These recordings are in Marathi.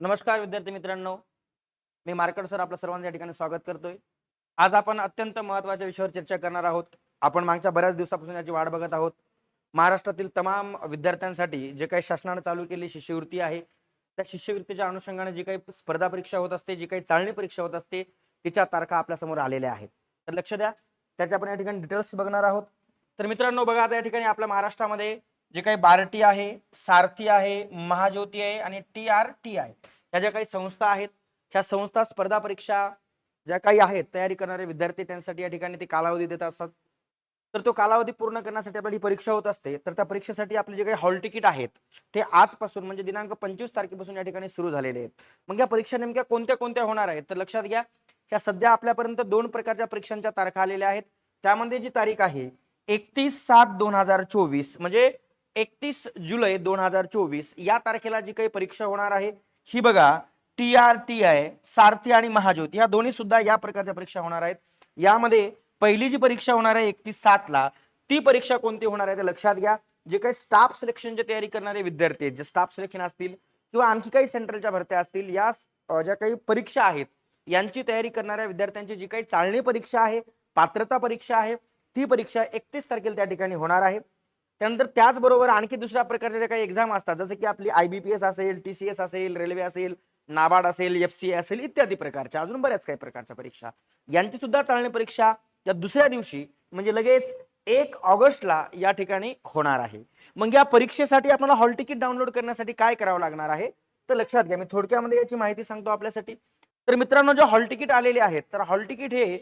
नमस्कार विद्यार्थी मित्रांनो. मी मार्कड सर आपलं सर्वांचं या ठिकाणी स्वागत करतोय. आज आपण अत्यंत महत्त्वाच्या विषयावर चर्चा करणार आहोत. आपण मागच्या बऱ्याच दिवसापासून याची वाट बघत आहोत. महाराष्ट्रातील तमाम विद्यार्थ्यांसाठी जे काही शासनानं चालू केलेली शिष्यवृत्ती आहे त्या शिष्यवृत्तीच्या अनुषंगाने जी काही स्पर्धा परीक्षा होत असते जी काही चालणी परीक्षा होत असते तिच्या तारखा आपल्यासमोर आलेल्या आहेत. तर लक्ष द्या. त्याच्या आपण या ठिकाणी डिटेल्स बघणार आहोत. तर मित्रांनो बघा आता या ठिकाणी आपल्या महाराष्ट्रामध्ये जे काही बार्टी आहे सारथी आहे महाज्योती आहे आणि टी आर टी आय ह्या ज्या काही संस्था आहेत ह्या संस्था स्पर्धा परीक्षा ज्या काही आहेत तयारी करणारे विद्यार्थी त्यांसाठी या ठिकाणी ते कालावधी देत असतात. तर तो कालावधी पूर्ण करण्यासाठी आपल्याला ही परीक्षा होत असते. तर त्या परीक्षेसाठी आपले जे काही हॉल तिकीट आहेत ते आजपासून म्हणजे दिनांक पंचवीस तारखेपासून या ठिकाणी सुरू झालेले आहेत. मग या परीक्षा नेमक्या कोणत्या कोणत्या होणार आहेत? तर लक्षात घ्या ह्या सध्या आपल्यापर्यंत दोन प्रकारच्या परीक्षांच्या तारखा आलेल्या आहेत. त्यामध्ये जी तारीख आहे एकतीस सात दोन हजार चोवीस म्हणजे एकतीस जुलै दोन हजार चोवीस या तारखेला जी काही परीक्षा होणार आहे ही बघा T R T I Sarthi आणि महाज्योती ह्या दोन्ही सुद्धा या प्रकारच्या परीक्षा होणार आहेत. यामध्ये पहिली जी परीक्षा होणार आहे एकतीस सात ला ती परीक्षा कोणती होणार आहे ते लक्षात घ्या. जे काही स्टाफ सिलेक्शनची तयारी करणारे विद्यार्थी आहेत जे स्टाफ सिलेक्शन असतील किंवा आणखी काही सेंट्रलच्या भरत्या असतील या ज्या काही परीक्षा आहेत यांची तयारी करणाऱ्या विद्यार्थ्यांची जी काही चालणी परीक्षा आहे पात्रता परीक्षा आहे ती परीक्षा एकतीस तारखेला त्या ठिकाणी होणार आहे. त्यानंतर त्याचबरोबर आणखी दुसऱ्या प्रकारच्या ज्या काही एक्झाम असतात जसं की आपली आय बी पी एस असेल टी सी एस असेल रेल्वे असेल नाबार्ड असेल एफ सी असेल इत्यादी प्रकारच्या अजून बऱ्याच काही प्रकारच्या परीक्षा. यांची सुद्धा चालणी परीक्षा या दुसऱ्या दिवशी म्हणजे लगेच एक ऑगस्टला या ठिकाणी होणार आहे. मग या परीक्षेसाठी आपल्याला हॉल तिकीट डाउनलोड करण्यासाठी काय करावं लागणार आहे? तर लक्षात घ्या मी थोडक्यामध्ये याची माहिती सांगतो आपल्यासाठी. तर मित्रांनो जे हॉल तिकीट आलेले आहेत तर हॉल तिकीट हे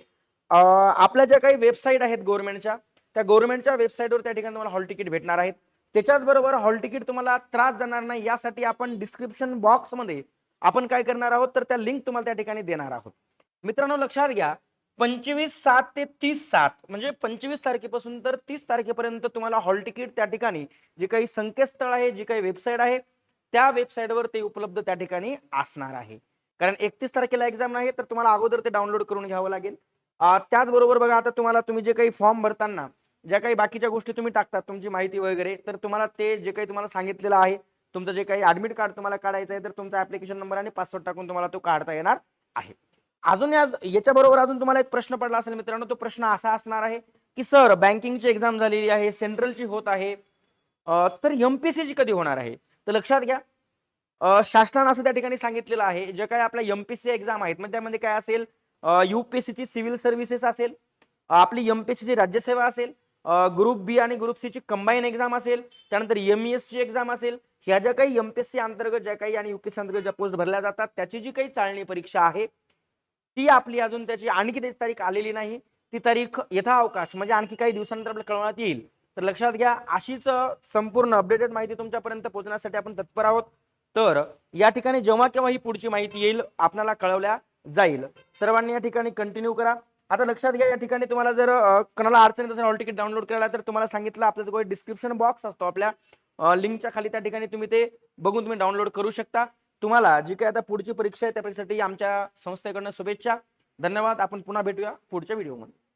आपल्या ज्या काही वेबसाईट आहेत गव्हर्नमेंटच्या त्या गव्हर्नमेंटच्या वेबसाईटवर त्या ठिकाणी तुम्हाला हॉल तिकीट भेटणार आहेत. त्याच्याच बरोबर हॉल तिकीट तुम्हाला त्रास जाणार नाही यासाठी आपण डिस्क्रिप्शन बॉक्समध्ये आपण काय करणार आहोत तर त्या लिंक तुम्हाला त्या ठिकाणी देणार आहोत. मित्रांनो लक्षात घ्या पंचवीस सात ते तीस सात म्हणजे पंचवीस तारखेपासून तर तीस तारखेपर्यंत तुम्हाला हॉल तिकीट त्या ठिकाणी जे काही संकेतस्थळ आहे जी काही वेबसाईट आहे त्या वेबसाईटवर ते उपलब्ध त्या ठिकाणी असणार आहे. कारण एकतीस तारखेला एक्झाम नाही तर तुम्हाला अगोदर ते डाउनलोड करून घ्यावं लागेल. त्याचबरोबर बघा आता तुम्हाला तुम्ही जे काही फॉर्म भरताना ज्या काही बाकीच्या गोष्टी तुम्ही टाकतात तुमची माहिती वगैरे तर तुम्हाला ते जे काही तुम्हाला सांगितलेलं आहे तुमचं जे काही ऍडमिट कार्ड तुम्हाला काढायचं आहे तर तुमचा ऍप्लिकेशन नंबर आणि पासवर्ड टाकून तुम्हाला तो काढता येणार आहे. अजून आज याच्याबरोबर अजून तुम्हाला एक प्रश्न पडला असेल मित्रांनो तो प्रश्न असा असणार आहे की सर बँकिंगची एक्झाम झालेली आहे सेंट्रलची होत आहे तर एमपीसीची कधी होणार आहे? तर लक्षात घ्या शासनानं असं त्या ठिकाणी सांगितलेलं आहे जे काही आपल्या एमपीसी एक्झाम आहेत मग त्यामध्ये काय असेल? युपीएससीची सिव्हिल सर्व्हिसेस असेल आपली एमपीएससीची राज्यसेवा असेल ग्रुप बी आणि ग्रुप सी ची कंबाईन एक्झाम असेल त्यानंतर एम ची एक्झाम असेल ह्या ज्या काही एमपीएससी अंतर्गत ज्या काही आणि युपीएससी अंतर्गत ज्या पोस्ट भरल्या जातात त्याची जी काही चालणी परीक्षा आहे ती आपली अजून त्याची आणखी त्याची तारीख आलेली नाही. ती तारीख यथाअवकाश म्हणजे आणखी काही दिवसानंतर आपल्याला कळवण्यात येईल. तर लक्षात घ्या अशीच संपूर्ण अपडेटेड माहिती तुमच्यापर्यंत पोहोचण्यासाठी आपण तत्पर आहोत. तर या ठिकाणी जेव्हा केव्हा ही पुढची माहिती येईल आपल्याला कळवल्या जाईल. सर्वांनी या ठिकाणी कंटिन्यू करा. आता लक्षात घ्या या ठिकाणी तुम्हाला जर कोणाला अडचण येत असेल हॉल तिकीट डाउनलोड करायला तर तुम्हाला सांगितलं आपल्या जो डिस्क्रिप्शन बॉक्स असतो. आपल्या लिंकच्या खाली त्या ठिकाणी तुम्ही ते बघून तुम्ही डाउनलोड करू शकता. तुम्हाला जी काही आता पुढची परीक्षा आहे त्या परीक्षेसाठी आमच्या संस्थेकडनं शुभेच्छा. धन्यवाद. आपण पुन्हा भेटूया पुढच्या व्हिडिओमध्ये